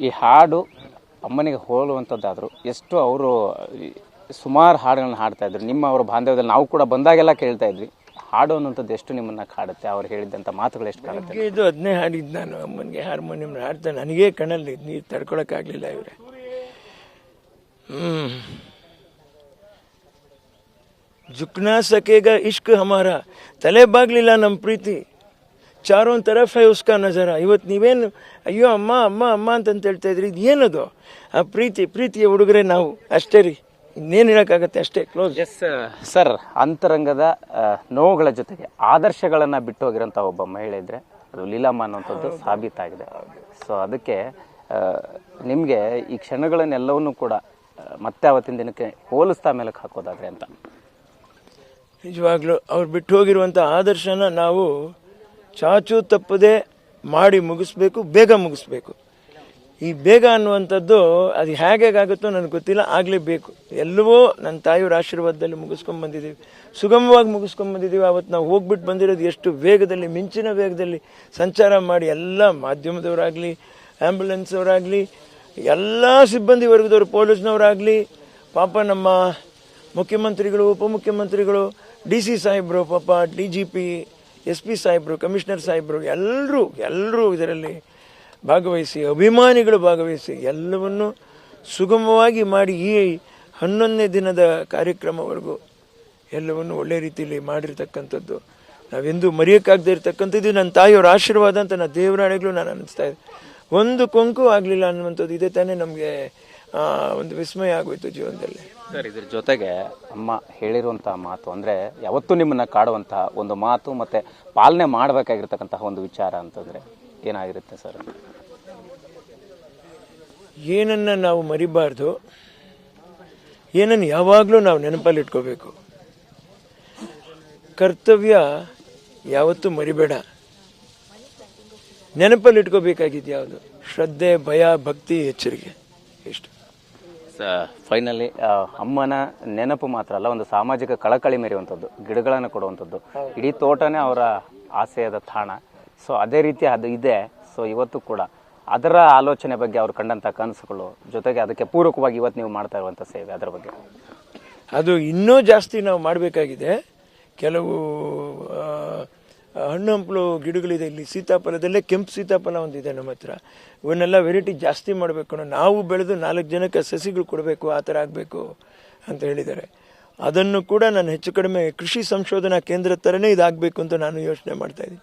ಈ ಹಾಡು ಅಮ್ಮನಿಗೆ ಹೋಲುವಂಥದ್ದಾದ್ರು, ಎಷ್ಟು ಅವರು ಸುಮಾರು ಹಾಡುಗಳನ್ನ ಹಾಡ್ತಾ ಇದ್ರು. ನಿಮ್ಮ ಅವರ ಬಾಂಧವ್ಯದಲ್ಲಿ ನಾವು ಕೂಡ ಬಂದಾಗೆಲ್ಲ ಕೇಳ್ತಾ ಇದ್ವಿ, ಹಾಡು ಅನ್ನುವಂಥದ್ದು ಎಷ್ಟು ನಿಮ್ಮನ್ನ ಕಾಡುತ್ತೆ, ಅವ್ರು ಹೇಳಿದಂಥ ಮಾತುಗಳು ಎಷ್ಟು ಕಾಡುತ್ತೆ ಇದು ಅದನ್ನೇ ಹಾಡಿದ್ದು ನಾನು, ಅಮ್ಮನಿಗೆ ಹಾರ್ಮೋನಿಯಂ ಹಾಡ್ತಾ, ನನಗೇ ಕಣ್ಣಲ್ಲಿ ನೀರು ತಡ್ಕೊಳಕ್ಕಾಗಲಿಲ್ಲ ಇವ್ರೆ. ಹ್ಮ್. ಜುಕ್ನಾ ಇಷ್ಕ್ ಹಮಾರ, ತಲೆ ಬಾಗ್ಲಿಲ್ಲ ನಮ್ಮ ಪ್ರೀತಿ. ಚಾರೋನ್ ತರಫ್ ಹೈ ಉಸ್ಕಾ ನಜರ. ಇವತ್ತು ನೀವೇನು ಅಯ್ಯೋ ಅಮ್ಮ ಅಮ್ಮ ಅಮ್ಮ ಅಂತಂತ ಹೇಳ್ತಾ ಇದ್ರಿ ಇದು ಏನದು? ಆ ಪ್ರೀತಿ ಪ್ರೀತಿಯ ಹುಡುಗರೆ ನಾವು ಅಷ್ಟೇ ರೀ. ಇನ್ನೇನು ಹೇಳೋಕ್ಕಾಗತ್ತೆ? ಅಷ್ಟೇ ಕ್ಲೋಸ್ ಎಸ್ ಸರ್ ಅಂತರಂಗದ ನೋವುಗಳ ಜೊತೆಗೆ ಆದರ್ಶಗಳನ್ನು ಬಿಟ್ಟು ಹೋಗಿರೋಂಥ ಒಬ್ಬ ಮಹಿಳೆ ಇದ್ದರೆ ಅದು ಲೀಲಮ್ಮ ಅನ್ನೋಂಥದ್ದು ಸಾಬೀತಾಗಿದೆ. ಸೊ ಅದಕ್ಕೆ ನಿಮಗೆ ಈ ಕ್ಷಣಗಳನ್ನೆಲ್ಲವನ್ನೂ ಕೂಡ ಮತ್ತೆ ಅವತ್ತಿನ ದಿನಕ್ಕೆ ಹೋಲಿಸ್ತಾ ಮೇಲಕ್ಕೆ ಹಾಕೋದಾದ್ರೆ ಅಂತ. ನಿಜವಾಗ್ಲೂ ಅವ್ರು ಬಿಟ್ಟು ಹೋಗಿರುವಂಥ ಆದರ್ಶನ ನಾವು ಚಾಚು ತಪ್ಪದೆ ಮಾಡಿ ಮುಗಿಸ್ಬೇಕು, ಬೇಗ ಮುಗಿಸ್ಬೇಕು. ಈ ಬೇಗ ಅನ್ನುವಂಥದ್ದು ಅದು ಹೇಗಾಗುತ್ತೋ ನನಗೆ ಗೊತ್ತಿಲ್ಲ ಆಗಲೇಬೇಕು ಎಲ್ಲವೋ ನನ್ನ ತಾಯಿಯವ್ರ ಆಶೀರ್ವಾದದಲ್ಲಿ ಮುಗಿಸ್ಕೊಂಡು ಬಂದಿದ್ದೀವಿ. ಸುಗಮವಾಗಿ ಮುಗಿಸ್ಕೊಂಡ್ ಬಂದಿದ್ದೀವಿ. ಅವತ್ತು ನಾವು ಹೋಗ್ಬಿಟ್ಟು ಬಂದಿರೋದು ಎಷ್ಟು ವೇಗದಲ್ಲಿ, ಮಿಂಚಿನ ವೇಗದಲ್ಲಿ ಸಂಚಾರ ಮಾಡಿ ಎಲ್ಲ ಮಾಧ್ಯಮದವರಾಗಲಿ ಆ್ಯಂಬುಲೆನ್ಸ್ ಅವರಾಗಲಿ ಎಲ್ಲ ಸಿಬ್ಬಂದಿ ವರ್ಗದವರು ಪೊಲೀಸ್ನವರಾಗಲಿ, ಪಾಪ ನಮ್ಮ ಮುಖ್ಯಮಂತ್ರಿಗಳು, ಉಪಮುಖ್ಯಮಂತ್ರಿಗಳು, ಡಿ ಸಿ ಸಾಹೇಬರು, ಪಾಪ D G P S P ಸಾಹೇಬರು, ಕಮಿಷನರ್ ಸಾಹೇಬರು ಎಲ್ಲರೂ ಎಲ್ಲರೂ ಇದರಲ್ಲಿ ಭಾಗವಹಿಸಿ, ಅಭಿಮಾನಿಗಳು ಭಾಗವಹಿಸಿ ಎಲ್ಲವನ್ನು ಸುಗಮವಾಗಿ ಮಾಡಿ ಈ ಹನ್ನೊಂದನೇ ದಿನದ ಕಾರ್ಯಕ್ರಮವರೆಗೂ ಎಲ್ಲವನ್ನು ಒಳ್ಳೆ ರೀತಿಯಲ್ಲಿ ಮಾಡಿರ್ತಕ್ಕಂಥದ್ದು. ನಾವೆಂದೂ ಮರೆಯೋಕ್ಕಾಗದೇ ಇರತಕ್ಕಂಥದ್ದು, ನನ್ನ ತಾಯಿಯವರ ಆಶೀರ್ವಾದ ಅಂತ ನಾನು ದೇವರಾಣಿಗಳು ನಾನು ಅನ್ನಿಸ್ತಾ ಇದ್ದೆ. ಒಂದು ಕೊಂಕು ಆಗಲಿಲ್ಲ ಅನ್ನುವಂಥದ್ದು ಇದೇ ತಾನೇ ನಮಗೆ ಒಂದು ವಿಸ್ಮಯ ಆಗೋಯ್ತು ಜೀವನದಲ್ಲಿ. ಸರ್ ಇದ್ರ ಜೊತೆಗೆ ಅಮ್ಮ ಹೇಳಿರುವಂತಹ ಮಾತು ಅಂದ್ರೆ ಯಾವತ್ತೂ ನಿಮ್ಮನ್ನ ಕಾಡುವಂತಹ ಒಂದು ಮಾತು ಮತ್ತೆ ಪಾಲನೆ ಮಾಡಬೇಕಾಗಿರ್ತಕ್ಕಂತಹ ಒಂದು ವಿಚಾರ ಅಂತಂದ್ರೆ ಏನಾಗಿರುತ್ತೆ ಸರ್? ಏನನ್ನ ನಾವು ಮರಿಬಾರ್ದು ಏನನ್ನು ಯಾವಾಗಲೂ ನಾವು ನೆನಪಲ್ಲಿ ಇಟ್ಕೋಬೇಕು. ಕರ್ತವ್ಯ ಯಾವತ್ತೂ ಮರಿಬೇಡ. ನೆನಪಲ್ಲಿ ಇಟ್ಕೋಬೇಕಾಗಿದ್ದು ಯಾವುದು ಶ್ರದ್ಧೆ ಭಯ ಭಕ್ತಿ ಎಚ್ಚರಿಕೆ ಇಷ್ಟು. ಫೈನಲಿ ಅಮ್ಮನ ನೆನಪು ಮಾತ್ರ ಅಲ್ಲ ಒಂದು ಸಾಮಾಜಿಕ ಕಳಕಳಿ ಮೆರೆಯುವಂಥದ್ದು ಗಿಡಗಳನ್ನು ಕೊಡುವಂಥದ್ದು. ಇಡೀ ತೋಟನೇ ಅವರ ಆಸೆಯದ ತಾಣ. ಸೊ ಅದೇ ರೀತಿ ಅದು ಇದೆ. ಸೊ ಇವತ್ತು ಕೂಡ ಅದರ ಆಲೋಚನೆ ಬಗ್ಗೆ ಅವ್ರು ಕಂಡಂಥ ಕನಸುಗಳು ಜೊತೆಗೆ ಅದಕ್ಕೆ ಪೂರಕವಾಗಿ ಇವತ್ತು ನೀವು ಮಾಡ್ತಾ ಇರುವಂಥ ಸೇವೆ ಅದರ ಬಗ್ಗೆ. ಅದು ಇನ್ನೂ ಜಾಸ್ತಿ ನಾವು ಮಾಡಬೇಕಾಗಿದೆ. ಕೆಲವು ಹಣ್ಣು ಹಂಪಲು ಗಿಡಗಳಿದೆ ಇಲ್ಲಿ. ಸೀತಾಫಲದಲ್ಲೇ ಕೆಂಪು ಸೀತಾಫಲ ಒಂದಿದೆ ನಮ್ಮ ಹತ್ರ. ಇವನ್ನೆಲ್ಲ ವೆರೈಟಿ ಜಾಸ್ತಿ ಮಾಡಬೇಕು ನಾವು ಬೆಳೆದು ನಾಲ್ಕು ಜನಕ್ಕೆ ಸಸಿಗಳು ಕೊಡಬೇಕು, ಆ ಥರ ಆಗಬೇಕು ಅಂತ ಹೇಳಿದ್ದಾರೆ. ಅದನ್ನು ಕೂಡ ನಾನು ಹೆಚ್ಚು ಕಡಿಮೆ ಕೃಷಿ ಸಂಶೋಧನಾ ಕೇಂದ್ರ ಥರನೇ ಇದಾಗಬೇಕು ಅಂತ ನಾನು ಯೋಚನೆ ಮಾಡ್ತಾ ಇದ್ದೀನಿ.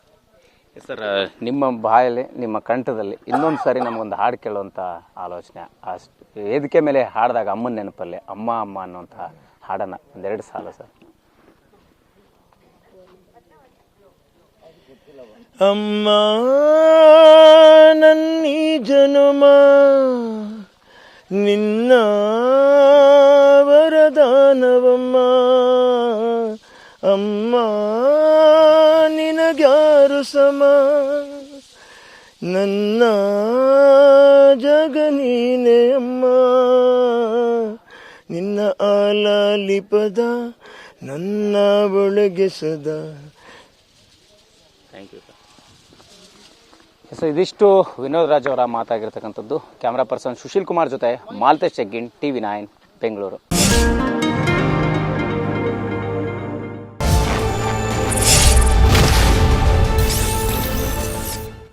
ಸರ್, ನಿಮ್ಮ ಬಾಯಲ್ಲಿ, ನಿಮ್ಮ ಕಂಠದಲ್ಲಿ ಇನ್ನೊಂದು ಸಾರಿ ನಮಗೊಂದು ಹಾಡು ಕೇಳುವಂಥ ಆಲೋಚನೆ. ಅಷ್ಟು ವೇದಿಕೆ ಮೇಲೆ ಹಾಡಿದಾಗ ಅಮ್ಮನ ನೆನಪಲ್ಲಿ, ಅಮ್ಮ ಅಮ್ಮ ಅನ್ನುವಂಥ ಹಾಡನ್ನು ಒಂದೆರಡು ಸಾಲ ಸರ್. ಅಮ್ಮ, ನನ್ನೀ ಜನುಮ, ನಿನ್ನ ವರದಾನವಮ್ಮ. ಅಮ್ಮ, ನಿನಗ್ಯಾರು ಸಮ, ನನ್ನ ಜಗನೀನೆ ಅಮ್ಮ. ನಿನ್ನ ಆಲಾಲಿಪದ, ನನ್ನ ಒಳಗೆ ಸದಾ ಥ್ಯಾಂಕ್ ಯು ಸರ್ ಸೊ ಇದಿಷ್ಟು ವಿನೋದ್ ರಾಜ್ ಅವರ ಮಾತಾಗಿರ್ತಕ್ಕಂಥದ್ದು. ಕ್ಯಾಮ್ರಾ ಪರ್ಸನ್ ಸುಶೀಲ್ ಕುಮಾರ್ ಜೊತೆ Maltesh ಚೆಗ್ಗಿನ್ T V nine Bengaluru